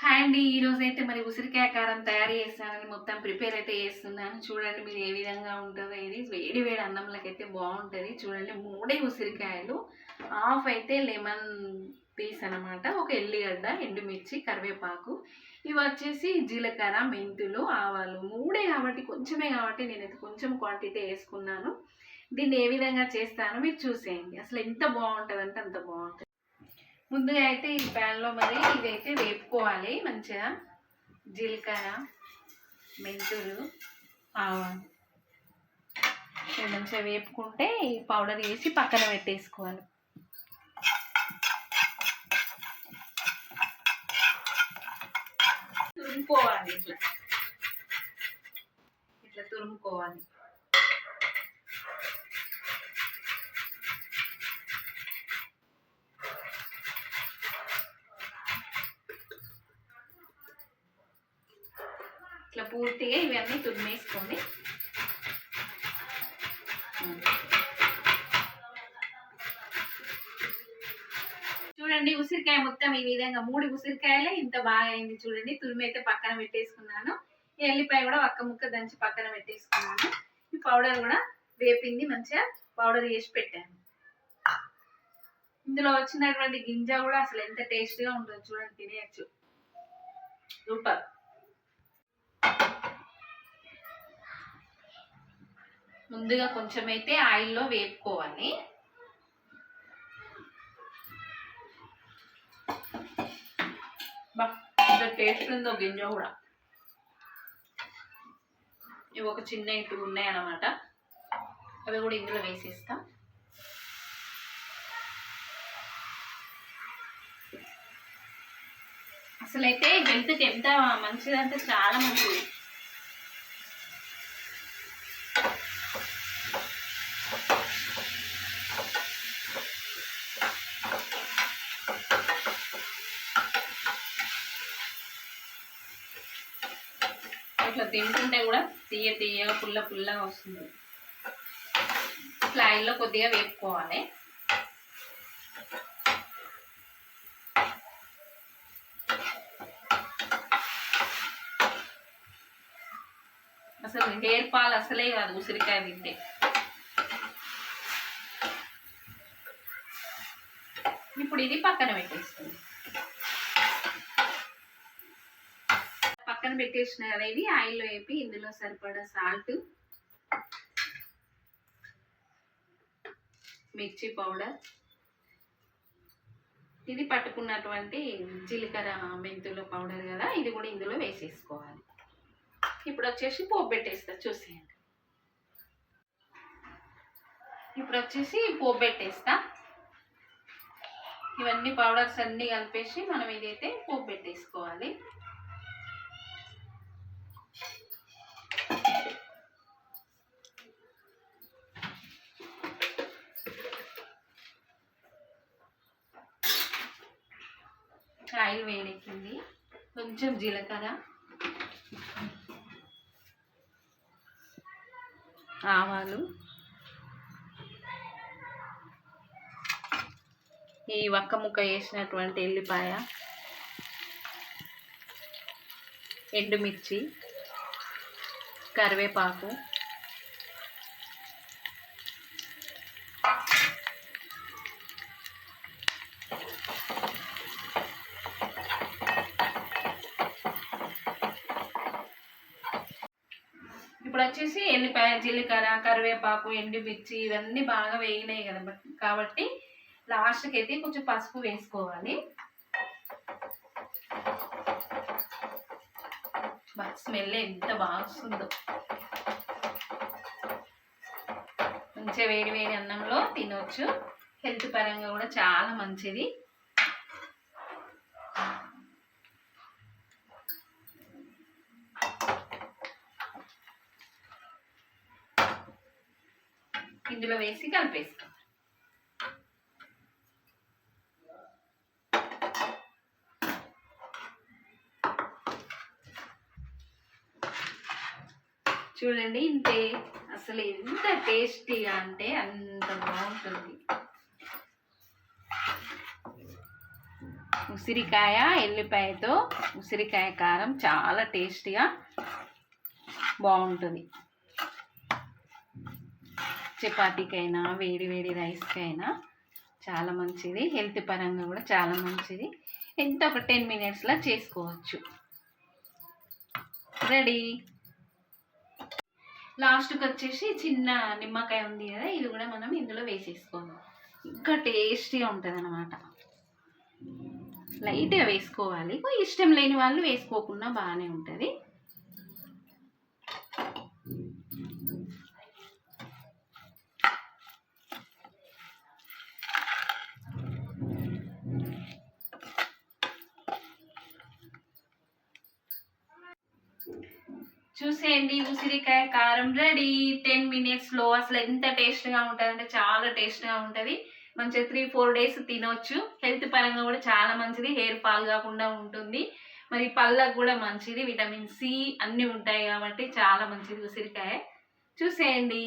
Hi అండి. ఈ రోజు అయితే మరి ఉసిరికాయ కారం తయారు చేస్తానని మొత్తం ప్రిపేర్ అయితే చేస్తున్నాను. చూడండి మీరు ఏ విధంగా ఉంటుందో ఇది. వేడి వేడి అన్నంలోకి అయితే బాగుంటుంది. చూడండి మూడే ఉసిరికాయలు. హాఫ్ అయితే లెమన్ పీస్ అన్నమాట. ఒక ఎల్లిగడ్డ ఎండుమిర్చి కరివేపాకు. ఇవి వచ్చేసి జీలకర్ర మెంతులు ఆవాలు. మూడే కాబట్టి కొంచెమే కాబట్టి నేనైతే కొంచెం క్వాంటిటీ వేసుకున్నాను. దీన్ని ఏ విధంగా చేస్తానో మీరు చూసేయండి. అసలు ఎంత బాగుంటుందంటే అంత బాగుంటుంది. ముందుగా అయితే ఈ ప్యాన్లో మరి ఇదైతే వేపుకోవాలి మంచిగా. జీలకర్ర మెంతులు ఆవాలు. మంచిగా వేపుకుంటే ఈ పౌడర్ వేసి పక్కన పెట్టేసుకోవాలి. తురుముకోవాలి ఇట్లా. ఇట్లా తురుముకోవాలి. ఇట్లా పూర్తిగా ఇవన్నీ తురిమేసుకోండి చూడండి ఉసిరికాయ మొత్తం ఈ విధంగా మూడు ఉసిరికాయలే ఇంత బాగా అయింది చూడండి. తురిమి అయితే పక్కన పెట్టేసుకున్నాను. ఈ ఎల్లిపాయ కూడా ఒక్క ముక్క దంచి పక్కన పెట్టేసుకున్నాను. ఈ పౌడర్ కూడా వేపింది మంచిగా పౌడర్ చేసి పెట్టాను. ఇందులో వచ్చినటువంటి గింజ కూడా అసలు ఎంత టేస్ట్గా ఉంటుంది చూడండి తినేయచ్చు. సూపర్. ముందుగా కొంచెం అయితే ఆయిల్లో వేపుకోవాలి. బా టేస్ట్ ఉందో గింజ కూడా. ఇవి ఒక చిన్న ఇటు ఉన్నాయన్నమాట. అవి కూడా ఇందులో వేసేస్తాం. అసలైతే హెల్త్కి ఎంత మంచిదంటే చాలా మంచిది. ఇట్లా తింటుంటే కూడా తీయ తీయ పుల్ల పుల్లగా వస్తుంది. ఇట్లా ఆయిల్లో కొద్దిగా వేపుకోవాలి. అసలు హెయిర్ పాలు అసలే కాదు ఉసిరికాయ తింటే. ఇప్పుడు ఇది పక్కన పెట్టేస్తుంది పక్కన పెట్టేసిన ఇది ఆయిల్లో వేపి ఇందులో సరిపడా సాల్ట్ మిర్చి పౌడర్. ఇది పట్టుకున్నటువంటి జీలకర్ర మెంతుల పౌడర్ కదా ఇది కూడా ఇందులో వేసేసుకోవాలి. ఇప్పుడు వచ్చేసి పోపు పెట్టేస్తా చూసేయండి. ఇప్పుడు వచ్చేసి పోపు పెట్టేస్తా. ఇవన్నీ పౌడర్స్ అన్నీ కలిపేసి మనం ఇదైతే పోపు పెట్టేసుకోవాలి ఆయిల్ వేడెక్కింది. కొంచెం జీలకర్ర. ఆవాలు. ఈ వక్క ముక్క వేసినటువంటి ఎల్లిపాయ. ఎండుమిర్చి. కరివేపాకు. ఇప్పుడు వచ్చేసి ఎల్లిపాయ జీలకర్ర కరివేపాకు ఎండుమిర్చి ఇవన్నీ బాగా వేగినాయి కదా బట్- కాబట్టి లాస్ట్కి అయితే కొంచెం పసుపు వేసుకోవాలి. స్మెల్ ఎంత బాగా వస్తుందో మంచిగా వేడి వేడి అన్నంలో తినొచ్చు. హెల్త్ పరంగా కూడా చాలా మంచిది. ఇందులో వేసి కలిపేస్తాం చూడండి ఇంతే. అసలు ఎంత టేస్టీగా అంటే అంత బాగుంటుంది. ఉసిరికాయ ఎల్లిపాయతో ఉసిరికాయ కారం చాలా టేస్టీగా బాగుంటుంది. చపాతీకైనా వేడి వేడి రైస్కైనా చాలా మంచిది. హెల్త్ పరంగా కూడా చాలా మంచిది. ఎంత ఒక టెన్ మినిట్స్లో చేసుకోవచ్చు. రెడీ? లాస్ట్కి వచ్చేసి చిన్న నిమ్మకాయ ఉంది కదా ఇది కూడా మనం ఇందులో వేసేసుకోవాలి. ఇంకా టేస్టీగా ఉంటుంది అనమాట లైట్గా వేసుకోవాలి. ఇష్టం లేని వాళ్ళు వేసుకోకుండా బాగానే ఉంటుంది. చూసేయండి ఉసిరికాయ కారం రెడీ. టెన్ మినిట్స్లో అసలు ఎంత టేస్ట్గా ఉంటుంది అంటే చాలా టేస్ట్గా ఉంటుంది. మంచిగా త్రీ ఫోర్ డేస్ తినొచ్చు. హెల్త్ పరంగా కూడా చాలా మంచిది. హెయిర్ ఫాల్ కాకుండా ఉంటుంది. మరి పళ్ళకు కూడా మంచిది. విటమిన్ సి అన్నీ ఉంటాయి కాబట్టి చాలా మంచిది ఉసిరికాయ. చూసేయండి.